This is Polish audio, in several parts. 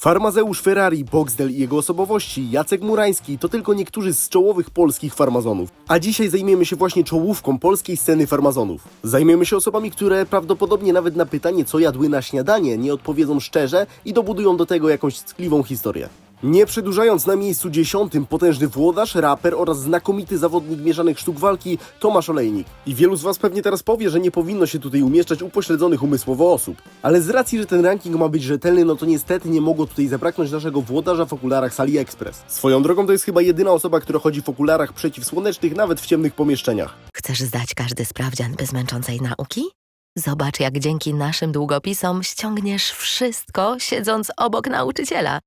Farmazeusz Ferrari, Boxdel i jego osobowości, Jacek Murański to tylko niektórzy z czołowych polskich farmazonów. A dzisiaj zajmiemy się właśnie czołówką polskiej sceny farmazonów. Zajmiemy się osobami, które prawdopodobnie nawet na pytanie, co jadły na śniadanie, nie odpowiedzą szczerze i dobudują do tego jakąś ckliwą historię. Nie przedłużając na miejscu dziesiątym potężny włodarz, raper oraz znakomity zawodnik mieszanych sztuk walki Tomasz Olejnik. I wielu z Was pewnie teraz powie, że nie powinno się tutaj umieszczać upośledzonych umysłowo osób. Ale z racji, że ten ranking ma być rzetelny, no to niestety nie mogło tutaj zabraknąć naszego włodarza w okularach z AliExpress. Swoją drogą to jest chyba jedyna osoba, która chodzi w okularach przeciwsłonecznych nawet w ciemnych pomieszczeniach. Chcesz zdać każdy sprawdzian bez męczącej nauki? Zobacz, jak dzięki naszym długopisom ściągniesz wszystko, siedząc obok nauczyciela.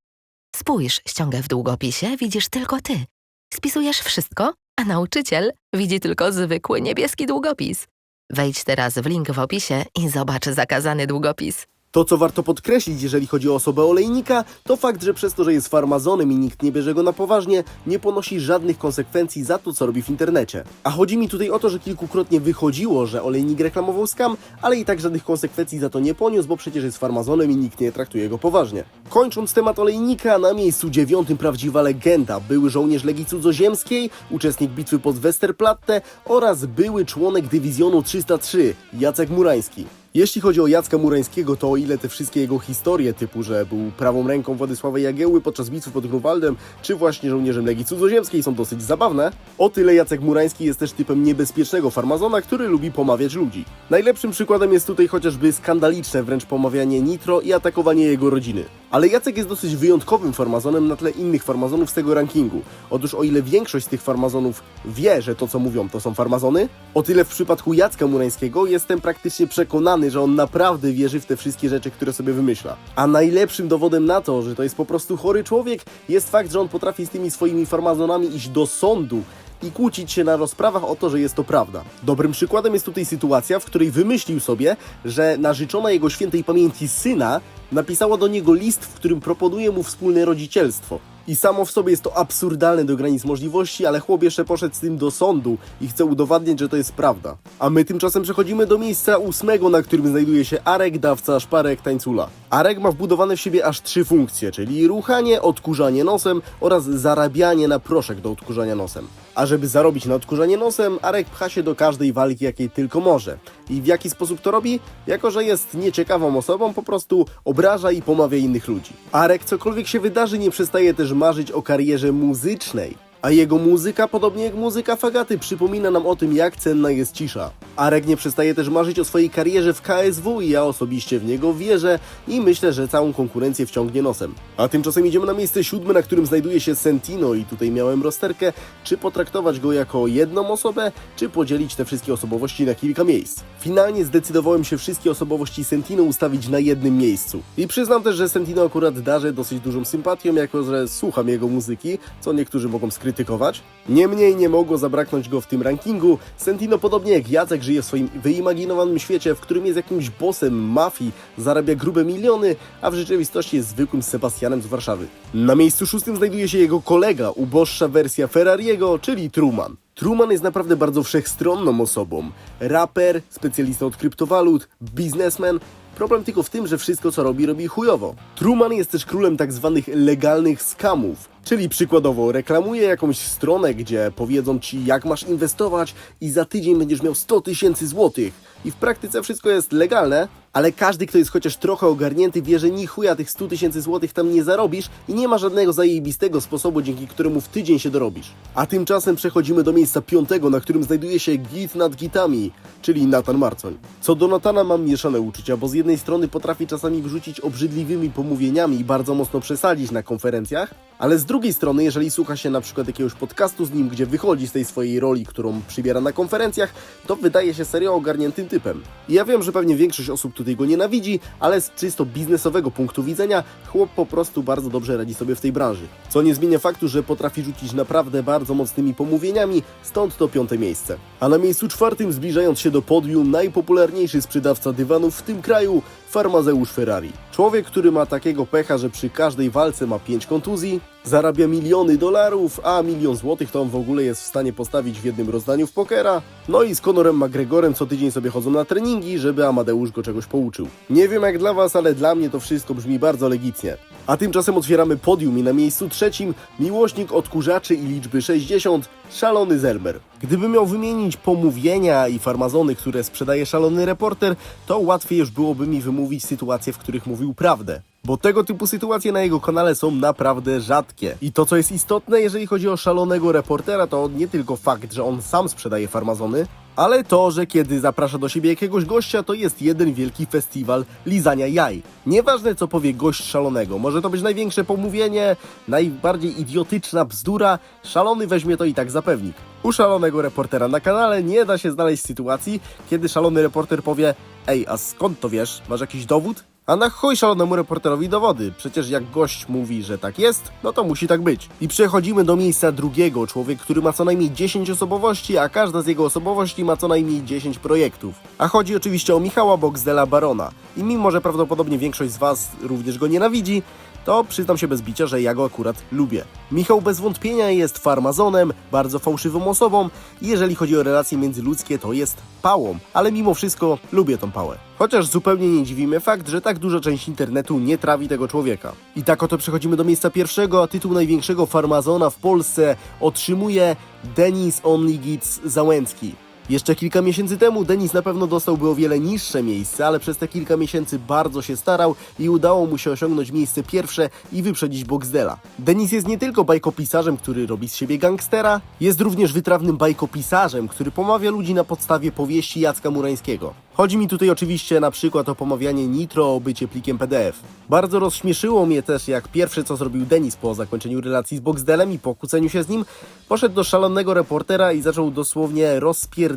Spójrz, ściągę w długopisie, widzisz tylko ty. Spisujesz wszystko, a nauczyciel widzi tylko zwykły niebieski długopis. Wejdź teraz w link w opisie i zobacz zakazany długopis. To, co warto podkreślić, jeżeli chodzi o osobę olejnika, to fakt, że przez to, że jest farmazonem i nikt nie bierze go na poważnie, nie ponosi żadnych konsekwencji za to, co robi w internecie. A chodzi mi tutaj o to, że kilkukrotnie wychodziło, że olejnik reklamował skam, ale i tak żadnych konsekwencji za to nie poniósł, bo przecież jest farmazonem i nikt nie traktuje go poważnie. Kończąc temat olejnika, na miejscu dziewiątym prawdziwa legenda, były żołnierz Legii Cudzoziemskiej, uczestnik bitwy pod Westerplatte oraz były członek dywizjonu 303, Jacek Murański. Jeśli chodzi o Jacka Murańskiego, to o ile te wszystkie jego historie, typu, że był prawą ręką Władysława Jagiełły podczas bitwy pod Grunwaldem, czy właśnie żołnierzem Legii Cudzoziemskiej są dosyć zabawne, o tyle Jacek Murański jest też typem niebezpiecznego farmazona, który lubi pomawiać ludzi. Najlepszym przykładem jest tutaj chociażby skandaliczne wręcz pomawianie Nitro i atakowanie jego rodziny. Ale Jacek jest dosyć wyjątkowym farmazonem na tle innych farmazonów z tego rankingu. Otóż o ile większość z tych farmazonów wie, że to co mówią to są farmazony, o tyle w przypadku Jacka Murańskiego jestem praktycznie przekonany, że on naprawdę wierzy w te wszystkie rzeczy, które sobie wymyśla. A najlepszym dowodem na to, że to jest po prostu chory człowiek, jest fakt, że on potrafi z tymi swoimi farmazonami iść do sądu i kłócić się na rozprawach o to, że jest to prawda. Dobrym przykładem jest tutaj sytuacja, w której wymyślił sobie, że narzeczona jego świętej pamięci syna napisała do niego list, w którym proponuje mu wspólne rodzicielstwo. I samo w sobie jest to absurdalne do granic możliwości, ale chłop jeszcze poszedł z tym do sądu i chce udowadniać, że to jest prawda. A my tymczasem przechodzimy do miejsca ósmego, na którym znajduje się Arek, dawca szparek, tańcula. Arek ma wbudowane w siebie aż trzy funkcje, czyli ruchanie, odkurzanie nosem oraz zarabianie na proszek do odkurzania nosem. A żeby zarobić na odkurzanie nosem, Arek pcha się do każdej walki, jakiej tylko może. I w jaki sposób to robi? Jako, że jest nieciekawą osobą, po prostu obraża i pomawia innych ludzi. Arek, cokolwiek się wydarzy, nie przestaje też marzyć o karierze muzycznej. A jego muzyka, podobnie jak muzyka Fagaty, przypomina nam o tym, jak cenna jest cisza. Arek nie przestaje też marzyć o swojej karierze w KSW i ja osobiście w niego wierzę i myślę, że całą konkurencję wciągnie nosem. A tymczasem idziemy na miejsce siódme, na którym znajduje się Sentino i tutaj miałem rozterkę, czy potraktować go jako jedną osobę, czy podzielić te wszystkie osobowości na kilka miejsc. Finalnie zdecydowałem się wszystkie osobowości Sentino ustawić na jednym miejscu. I przyznam też, że Sentino akurat darzę dosyć dużą sympatią, jako że słucham jego muzyki, co niektórzy mogą skrytykować. Niemniej nie mogło zabraknąć go w tym rankingu. Sentino, podobnie jak Jacek, żyje w swoim wyimaginowanym świecie, w którym jest jakimś bossem mafii, zarabia grube miliony, a w rzeczywistości jest zwykłym Sebastianem z Warszawy. Na miejscu szóstym znajduje się jego kolega, uboższa wersja Ferrariego, czyli Truman. Truman jest naprawdę bardzo wszechstronną osobą. Raper, specjalista od kryptowalut, biznesmen. Problem tylko w tym, że wszystko co robi, robi chujowo. Truman jest też królem tak zwanych legalnych skamów. Czyli przykładowo reklamuje jakąś stronę, gdzie powiedzą ci jak masz inwestować i za tydzień będziesz miał 100 tysięcy złotych. I w praktyce wszystko jest legalne, ale każdy, kto jest chociaż trochę ogarnięty, wie, że ni chuja tych 100 tysięcy złotych tam nie zarobisz i nie ma żadnego zajebistego sposobu, dzięki któremu w tydzień się dorobisz. A tymczasem przechodzimy do miejsca piątego, na którym znajduje się git nad gitami, czyli Natan Marcoń. Co do Natana mam mieszane uczucia, bo z jednej strony potrafi czasami wrzucić obrzydliwymi pomówieniami i bardzo mocno przesadzić na konferencjach, ale z drugiej strony, jeżeli słucha się na przykład jakiegoś podcastu z nim, gdzie wychodzi z tej swojej roli, którą przybiera na konferencjach, to wydaje się serio ogarniętym typem. I ja wiem, że pewnie większość osób tutaj go nienawidzi, ale z czysto biznesowego punktu widzenia chłop po prostu bardzo dobrze radzi sobie w tej branży. Co nie zmienia faktu, że potrafi rzucić naprawdę bardzo mocnymi pomówieniami, stąd to piąte miejsce. A na miejscu czwartym, zbliżając się do podium, najpopularniejszy sprzedawca dywanów w tym kraju, Farmazeusz Ferrari. Człowiek, który ma takiego pecha, że przy każdej walce ma 5 kontuzji, zarabia miliony dolarów, a milion złotych to on w ogóle jest w stanie postawić w jednym rozdaniu w pokera. No i z Conorem McGregorem co tydzień sobie chodzą na treningi, żeby Amadeusz go czegoś pouczył. Nie wiem jak dla was, ale dla mnie to wszystko brzmi bardzo legitnie. A tymczasem otwieramy podium i na miejscu trzecim miłośnik odkurzaczy i liczby 60, szalony Zerber. Gdybym miał wymienić pomówienia i farmazony, które sprzedaje szalony reporter, to łatwiej już byłoby mi wymówić sytuacje, w których mówił prawdę. Bo tego typu sytuacje na jego kanale są naprawdę rzadkie. I to, co jest istotne, jeżeli chodzi o szalonego reportera, to nie tylko fakt, że on sam sprzedaje farmazony, ale to, że kiedy zaprasza do siebie jakiegoś gościa, to jest jeden wielki festiwal lizania jaj. Nieważne, co powie gość szalonego, może to być największe pomówienie, najbardziej idiotyczna bzdura, szalony weźmie to i tak za pewnik. U szalonego reportera na kanale nie da się znaleźć sytuacji, kiedy szalony reporter powie Ej, a skąd to wiesz? Masz jakiś dowód? A na chuj szalonemu reporterowi dowody. Przecież jak gość mówi, że tak jest, no to musi tak być. I przechodzimy do miejsca drugiego. Człowiek, który ma co najmniej 10 osobowości, a każda z jego osobowości ma co najmniej 10 projektów. A chodzi oczywiście o Michała Boxdela Barona. I mimo, że prawdopodobnie większość z Was również go nienawidzi, to przyznam się bez bicia, że ja go akurat lubię. Michał bez wątpienia jest farmazonem, bardzo fałszywą osobą i jeżeli chodzi o relacje międzyludzkie, to jest pałą, ale mimo wszystko lubię tą pałę. Chociaż zupełnie nie dziwi mnie fakt, że tak duża część internetu nie trawi tego człowieka. I tak oto przechodzimy do miejsca pierwszego, a tytuł największego farmazona w Polsce otrzymuje Denis Onligic Załęcki. Jeszcze kilka miesięcy temu Denis na pewno dostałby o wiele niższe miejsce, ale przez te kilka miesięcy bardzo się starał i udało mu się osiągnąć miejsce pierwsze i wyprzedzić Boxdela. Denis jest nie tylko bajkopisarzem, który robi z siebie gangstera, jest również wytrawnym bajkopisarzem, który pomawia ludzi na podstawie powieści Jacka Murańskiego. Chodzi mi tutaj oczywiście na przykład o pomawianie Nitro o bycie plikiem PDF. Bardzo rozśmieszyło mnie też, jak pierwsze co zrobił Denis po zakończeniu relacji z Boxdelem i po kłóceniu się z nim, poszedł do szalonego reportera i zaczął dosłownie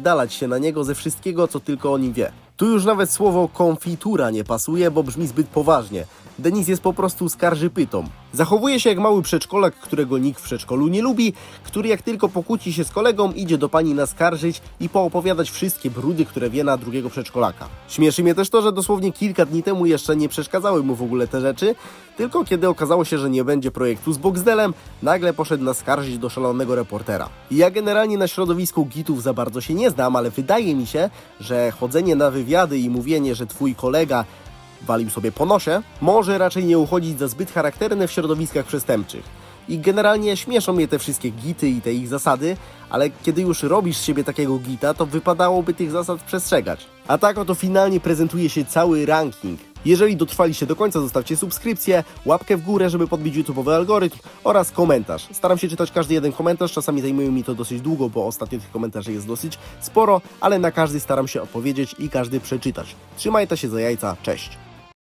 rozpierdalać się na niego ze wszystkiego, co tylko o nim wie. Tu już nawet słowo konfitura nie pasuje, bo brzmi zbyt poważnie. Denis jest po prostu skarżypytą. Zachowuje się jak mały przedszkolak, którego nikt w przedszkolu nie lubi, który jak tylko pokłóci się z kolegą, idzie do pani naskarżyć i poopowiadać wszystkie brudy, które wie na drugiego przedszkolaka. Śmieszy mnie też to, że dosłownie kilka dni temu jeszcze nie przeszkadzały mu w ogóle te rzeczy, tylko kiedy okazało się, że nie będzie projektu z Boxdelem, nagle poszedł naskarżyć do szalonego reportera. Ja generalnie na środowisku gitów za bardzo się nie znam, ale wydaje mi się, że chodzenie na wywiady i mówienie, że twój kolega walił sobie po nosie, może raczej nie uchodzić za zbyt charakterne w środowiskach przestępczych. I generalnie śmieszą mnie te wszystkie gity i te ich zasady, ale kiedy już robisz z siebie takiego gita, to wypadałoby tych zasad przestrzegać. A tak oto finalnie prezentuje się cały ranking. Jeżeli dotrwaliście do końca, zostawcie subskrypcję, łapkę w górę, żeby podbić YouTube'owy algorytm oraz komentarz. Staram się czytać każdy jeden komentarz, czasami zajmuje mi to dosyć długo, bo ostatnio tych komentarzy jest dosyć sporo, ale na każdy staram się odpowiedzieć i każdy przeczytać. Trzymajcie się za jajca, cześć!